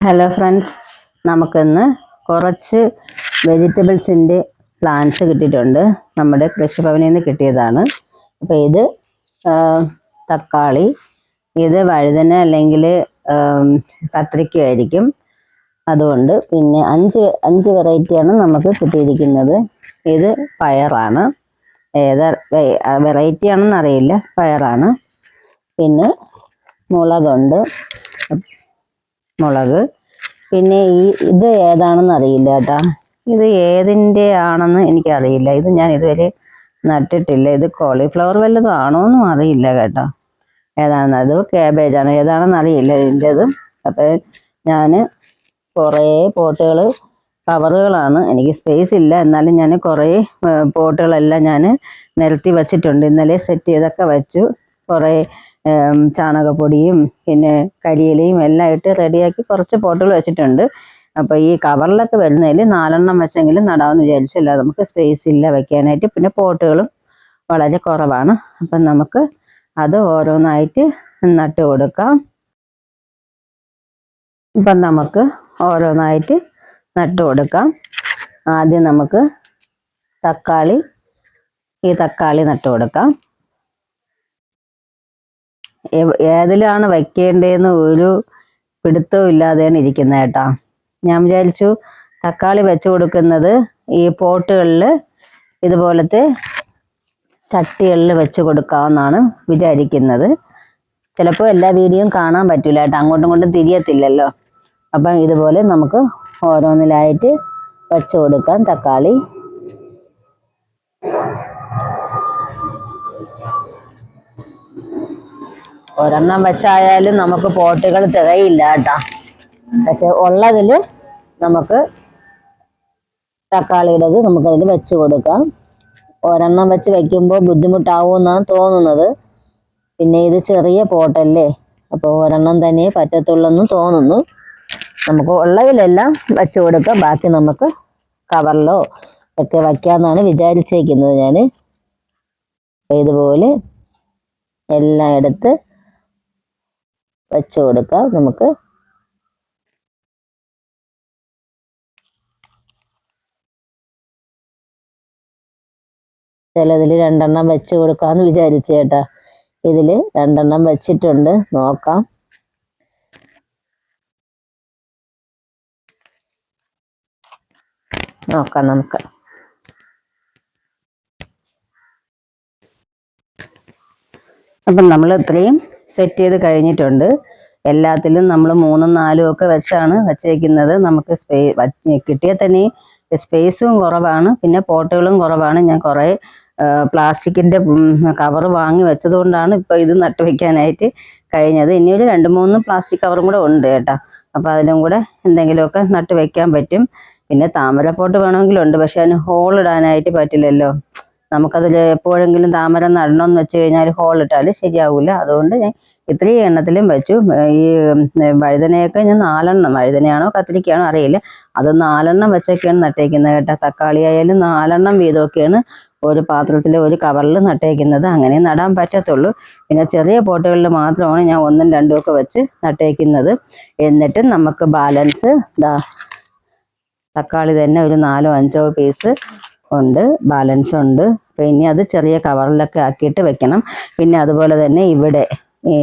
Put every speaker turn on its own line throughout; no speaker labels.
Hello friends നമുക്കിന്ന് കുറച്ച് വെജിറ്റബിൾസിന്റെ plants കിട്ടിയിട്ടുണ്ട്. നമ്മുടെ കൃഷിഭവനിൽ നിന്ന് കിട്ടിയതാണ്. അപ്പോൾ ഇത് തക്കാളി ഇത് വഴുതന അല്ലെങ്കിൽ കത്രിക്കയായിരിക്കും അതുകൊണ്ട് പിന്നെ അഞ്ച് അഞ്ച് വെറൈറ്റിയാണ് നമുക്ക് കിട്ടിയിരിക്കുന്നത്. ഇത് പയറാണ്. ഏത് വെറൈറ്റി ആണെന്നറിയില്ല പയറാണ്. പിന്നെ മുളകുണ്ട്. മുളക്. പിന്നെ ഈ ഇത് ഏതാണെന്ന് അറിയില്ല കേട്ടാ. ഇത് ഏതിന്റെ ആണെന്ന് എനിക്കറിയില്ല. ഇത് ഞാൻ ഇതുവരെ നട്ടിട്ടില്ല. ഇത് കോളിഫ്ലവർ വല്ലതും എന്നും അറിയില്ല കേട്ടോ. ഏതാണെന്ന് അത് ക്യാബേജാണ്. ഏതാണെന്ന് അറിയില്ല ഇതിന്റെത്. അപ്പം ഞാൻ കുറേ പോട്ടുകൾ കവറുകളാണ്. എനിക്ക് സ്പേസ് ഇല്ല. എന്നാലും ഞാൻ കുറേ പോട്ടുകളെല്ലാം ഞാൻ നിരത്തി വച്ചിട്ടുണ്ട്. ഇന്നലെ സെറ്റ് ചെയ്തൊക്കെ വെച്ചു. കുറേ ചാണകപ്പൊടിയും പിന്നെ കരിയിലയും എല്ലാം ഇട്ട് റെഡിയാക്കി കുറച്ച് പോട്ടുകൾ വെച്ചിട്ടുണ്ട്. അപ്പോൾ ഈ കവറിലൊക്കെ വരുന്നതിൽ നാലെണ്ണം വെച്ചെങ്കിലും നടാമെന്ന് വിചാരിച്ചില്ല നമുക്ക് സ്പേസ് ഇല്ല വെക്കാനായിട്ട്. പിന്നെ പോട്ടുകളും വളരെ കുറവാണ്. അപ്പം നമുക്ക് അത് ഓരോന്നായിട്ട് നട്ട് കൊടുക്കാം. ഇപ്പം നമുക്ക് ഓരോന്നായിട്ട് നട്ട് കൊടുക്കാം. ആദ്യം നമുക്ക് തക്കാളി ഈ തക്കാളി നട്ട് കൊടുക്കാം. ഏതിലാണ് വയ്ക്കേണ്ടതെന്ന് ഒരു പിടുത്തവും ഇല്ലാതെയാണ് ഇരിക്കുന്നത് കേട്ടാ. ഞാൻ വിചാരിച്ചു തക്കാളി വെച്ച് കൊടുക്കുന്നത് ഈ പോട്ടുകളിൽ ഇതുപോലത്തെ ചട്ടികളിൽ വെച്ച് കൊടുക്കാമെന്നാണ് വിചാരിക്കുന്നത്. ചിലപ്പോൾ എല്ലാ വീഡിയോയും കാണാൻ പറ്റില്ല കേട്ടോ അങ്ങോട്ടും ഇങ്ങോട്ടും തിരിയത്തില്ലല്ലോ. അപ്പം ഇതുപോലെ നമുക്ക് ഓരോന്നിലായിട്ട് വെച്ച് കൊടുക്കാം തക്കാളി. ഒരെണ്ണം വെച്ചായാലും നമുക്ക് പോട്ടുകൾ തികയില്ല കേട്ടോ. പക്ഷെ ഉള്ളതിൽ നമുക്ക് തക്കാളിയുടേത് നമുക്കതിൽ വെച്ച് കൊടുക്കാം. ഒരെണ്ണം വെച്ച് വെക്കുമ്പോൾ ബുദ്ധിമുട്ടാവുമെന്നാണ് തോന്നുന്നത്. പിന്നെ ഇത് ചെറിയ പോട്ടല്ലേ? അപ്പോൾ ഒരെണ്ണം തന്നെ പറ്റത്തുള്ളെന്ന് തോന്നുന്നു. നമുക്ക് ഉള്ളതിലെല്ലാം വെച്ച് കൊടുക്കാം. ബാക്കി നമുക്ക് കവറിലോ ഒക്കെ വയ്ക്കാമെന്നാണ് വിചാരിച്ചേക്കുന്നത് ഞാൻ ഇതുപോലെ എല്ലാം എടുത്ത് വെച്ച് കൊടുക്കാം നമുക്ക് ചിലതിൽ രണ്ടെണ്ണം വെച്ച് കൊടുക്കാമെന്ന് വിചാരിച്ചു കേട്ടാ. ഇതിൽ രണ്ടെണ്ണം വെച്ചിട്ടുണ്ട്. നോക്കാം. നോക്കാം നമുക്ക്. അപ്പം നമ്മൾ ഇത്രയും സെറ്റ് ചെയ്ത് കഴിഞ്ഞിട്ടുണ്ട്. എല്ലാത്തിലും നമ്മൾ മൂന്നും നാലും ഒക്കെ വെച്ചാണ് വെച്ചേക്കുന്നത്. നമുക്ക് സ്പേ കിട്ടിയാൽ തന്നെ സ്പേസും കുറവാണ്. പിന്നെ പോട്ടുകളും കുറവാണ്. ഞാൻ കുറേ പ്ലാസ്റ്റിക്കിന്റെ കവർ വാങ്ങി വെച്ചതുകൊണ്ടാണ് ഇപ്പോൾ ഇത് നട്ടു വെക്കാനായിട്ട് കഴിഞ്ഞത്. ഇനി ഒരു രണ്ട് മൂന്ന് പ്ലാസ്റ്റിക് കവറും കൂടെ ഉണ്ട് കേട്ടോ. അപ്പോൾ അതിലും കൂടെ എന്തെങ്കിലുമൊക്കെ നട്ട് വെക്കാൻ പറ്റും. പിന്നെ താമര താമരപ്പോട്ട് വേണമെങ്കിലുണ്ട് പക്ഷെ അതിന് ഹോൾ ഇടാനായിട്ട് പറ്റില്ലല്ലോ. നമുക്കതിൽ എപ്പോഴെങ്കിലും താമര നടണമെന്ന് വെച്ച് കഴിഞ്ഞാൽ ഹോൾ ഇട്ടാൽ ശരിയാവില്ല അതുകൊണ്ട് ഞാൻ ഇത്രയും എണ്ണത്തിലും വെച്ചു. ഈ വഴുതനയൊക്കെ ഞാൻ നാലെണ്ണം വഴുതനയാണോ കത്തിരിക്കയാണോ അറിയില്ല. അത് നാലെണ്ണം വെച്ചൊക്കെയാണ് നട്ടേക്കുന്നത് കേട്ടോ. തക്കാളി ആയാലും നാലെണ്ണം വീതമൊക്കെയാണ് ഒരു പാത്രത്തിൽ ഒരു കവറിൽ നട്ടേക്കുന്നത്. അങ്ങനെ നടാൻ പറ്റത്തുള്ളൂ. പിന്നെ ചെറിയ പോട്ടുകളിൽ മാത്രമാണ് ഞാൻ ഒന്നും രണ്ടും ഒക്കെ വെച്ച് നട്ടേക്കുന്നത്. എന്നിട്ട് നമുക്ക് ബാലൻസ് ദാ തക്കാളി തന്നെ ഒരു നാലോ അഞ്ചോ പീസ് ഉണ്ട്. ബാലൻസ് ഉണ്ട്. പിന്നെ അത് ചെറിയ കവറിലൊക്കെ ആക്കിയിട്ട് വെക്കണം. പിന്നെ അതുപോലെ തന്നെ ഇവിടെ ഈ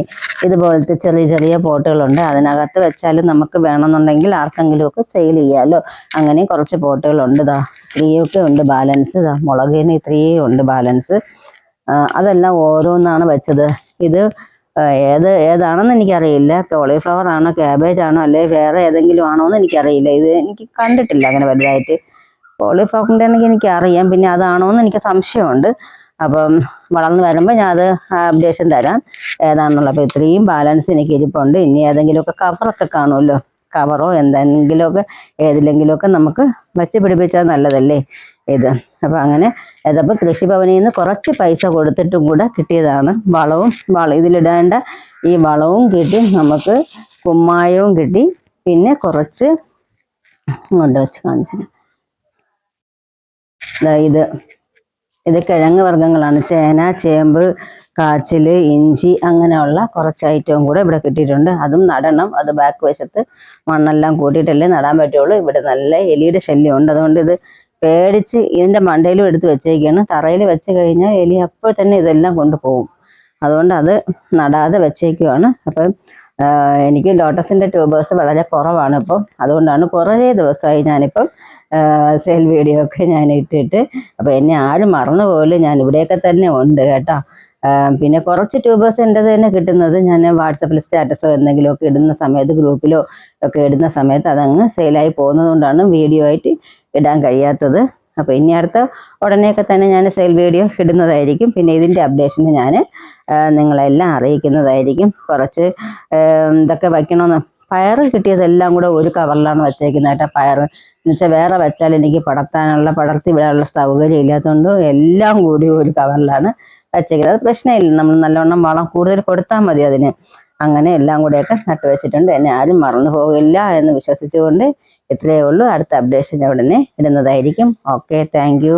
ഇതുപോലത്തെ ചെറിയ ചെറിയ പോട്ടുകളുണ്ട്. അതിനകത്ത് വെച്ചാലും നമുക്ക് വേണമെന്നുണ്ടെങ്കിൽ ആർക്കെങ്കിലും ഒക്കെ സെയിൽ ചെയ്യാമല്ലോ അങ്ങനെ കുറച്ച് പോട്ടുകളുണ്ട് ഇതാ ഇത്രയൊക്കെ ഉണ്ട് ബാലൻസ് ഇതാ മുളകിന് ഇത്രയേ ഉണ്ട് ബാലൻസ് അതെല്ലാം ഓരോന്നാണ് വെച്ചത്. ഇത് ഏത് ഏതാണെന്ന് എനിക്കറിയില്ല. കോളിഫ്ലവർ ആണോ ക്യാബേജ് ആണോ അല്ലെ വേറെ ഏതെങ്കിലും ആണോ എന്ന് എനിക്കറിയില്ല. ഇത് എനിക്ക് കണ്ടിട്ടില്ല അങ്ങനെ വലുതായിട്ട്. കോളിഫ്ലവറിന്റെ ആണെങ്കിൽ എനിക്കറിയാം. പിന്നെ അതാണോ എന്ന് എനിക്ക് സംശയമുണ്ട്. അപ്പം വളർന്ന് വരുമ്പോൾ ഞാൻ അത് അപ്ഡേഷൻ തരാം. ഏതാണെന്നുള്ള അപ്പോൾ ഇത്രയും ബാലൻസ് എനിക്ക് ഇരിപ്പുണ്ട്. ഇനി ഏതെങ്കിലുമൊക്കെ കവറൊക്കെ കാണുമല്ലോ. കവറോ എന്തെങ്കിലുമൊക്കെ ഏതിലെങ്കിലുമൊക്കെ നമുക്ക് വെച്ച് പിടിപ്പിച്ചാൽ നല്ലതല്ലേ ഇത്. അപ്പം അങ്ങനെ അതപ്പോൾ കൃഷിഭവനിൽ നിന്ന് കുറച്ച് പൈസ കൊടുത്തിട്ടും കൂടെ കിട്ടിയതാണ്. വളവും വള ഇതിലിടേണ്ട ഈ വളവും കിട്ടി നമുക്ക് കുമ്മായവും കിട്ടി. പിന്നെ കുറച്ച് കൊണ്ട് വെച്ച് കാണിച്ചു ഇത്. ഇത് കിഴങ്ങ് വർഗങ്ങളാണ്. ചേന ചേമ്പ് കാച്ചിൽ ഇഞ്ചി അങ്ങനെയുള്ള കുറച്ച് ഐറ്റവും കൂടെ ഇവിടെ കിട്ടിയിട്ടുണ്ട്. അതും നടണം. അത് ബാക്ക് വശത്ത് മണ്ണെല്ലാം കൂട്ടിയിട്ടല്ലേ നടാൻ പറ്റുള്ളൂ. ഇവിടെ നല്ല എലിയുടെ ശല്യമുണ്ട്. അതുകൊണ്ട് ഇത് പേടിച്ച് ഇതിന്റെ മണ്ടയിലും എടുത്ത് വെച്ചേക്കാണ്. തറയിൽ വെച്ച് കഴിഞ്ഞാൽ എലി അപ്പോൾ തന്നെ ഇതെല്ലാം കൊണ്ടുപോകും. അതുകൊണ്ട് അത് നടാതെ വെച്ചേക്കുവാണ്. അപ്പം എനിക്ക് ലോട്ടസിന്റെ ട്യൂബേഴ്സ് വളരെ കുറവാണ് ഇപ്പം. അതുകൊണ്ടാണ് കുറേ ദിവസമായി ഞാനിപ്പം സെൽ വീഡിയോ ഒക്കെ ഞാൻ ഇട്ടിട്ട്. അപ്പോൾ എന്നെ ആരും മറന്നു പോലും ഞാൻ ഇവിടെയൊക്കെ തന്നെ ഉണ്ട് കേട്ടോ. പിന്നെ കുറച്ച് ട്യൂബേഴ്സ് എന്റെ തന്നെ കിട്ടുന്നത് ഞാൻ വാട്സപ്പിൽ സ്റ്റാറ്റസോ എന്തെങ്കിലുമൊക്കെ ഇടുന്ന സമയത്ത് ഗ്രൂപ്പിലോ ഒക്കെ ഇടുന്ന സമയത്ത് അതങ്ങ് സെയിലായി പോകുന്നത് കൊണ്ടാണ് വീഡിയോ ആയിട്ട് ഇടാൻ കഴിയാത്തത്. അപ്പോൾ ഇനി അടുത്ത ഉടനെയൊക്കെ തന്നെ ഞാൻ സെയിൽ വീഡിയോ ഇടുന്നതായിരിക്കും. പിന്നെ ഇതിന്റെ അപ്ഡേഷന് ഞാൻ നിങ്ങളെല്ലാം അറിയിക്കുന്നതായിരിക്കും. കുറച്ച് ഇതൊക്കെ വയ്ക്കണമെന്ന്. പയർ കിട്ടിയതെല്ലാം കൂടെ ഒരു കവറിലാണ് വെച്ചേക്കുന്നത് കേട്ടോ. പയർ എന്നുവെച്ചാൽ വേറെ വെച്ചാൽ എനിക്ക് പടർത്താനുള്ള പടർത്തി വിടാനുള്ള സൗകര്യം ഇല്ലാത്തതുകൊണ്ട് എല്ലാം കൂടി ഒരു കവറിലാണ് വെച്ചേക്കുന്നത്. അത് പ്രശ്നമില്ല. നമ്മൾ നല്ലവണ്ണം വളം കൂടുതൽ കൊടുത്താൽ മതി അതിന്. അങ്ങനെ എല്ലാം കൂടെയൊക്കെ നട്ടു വെച്ചിട്ടുണ്ട്. എന്നെ ആരും മറന്നു പോകില്ല എന്ന് വിശ്വസിച്ചുകൊണ്ട് ഇത്രയേ ഉള്ളൂ. അടുത്ത അപ്ഡേഷൻ ഉടനെ ഇടുന്നതായിരിക്കും. Okay thank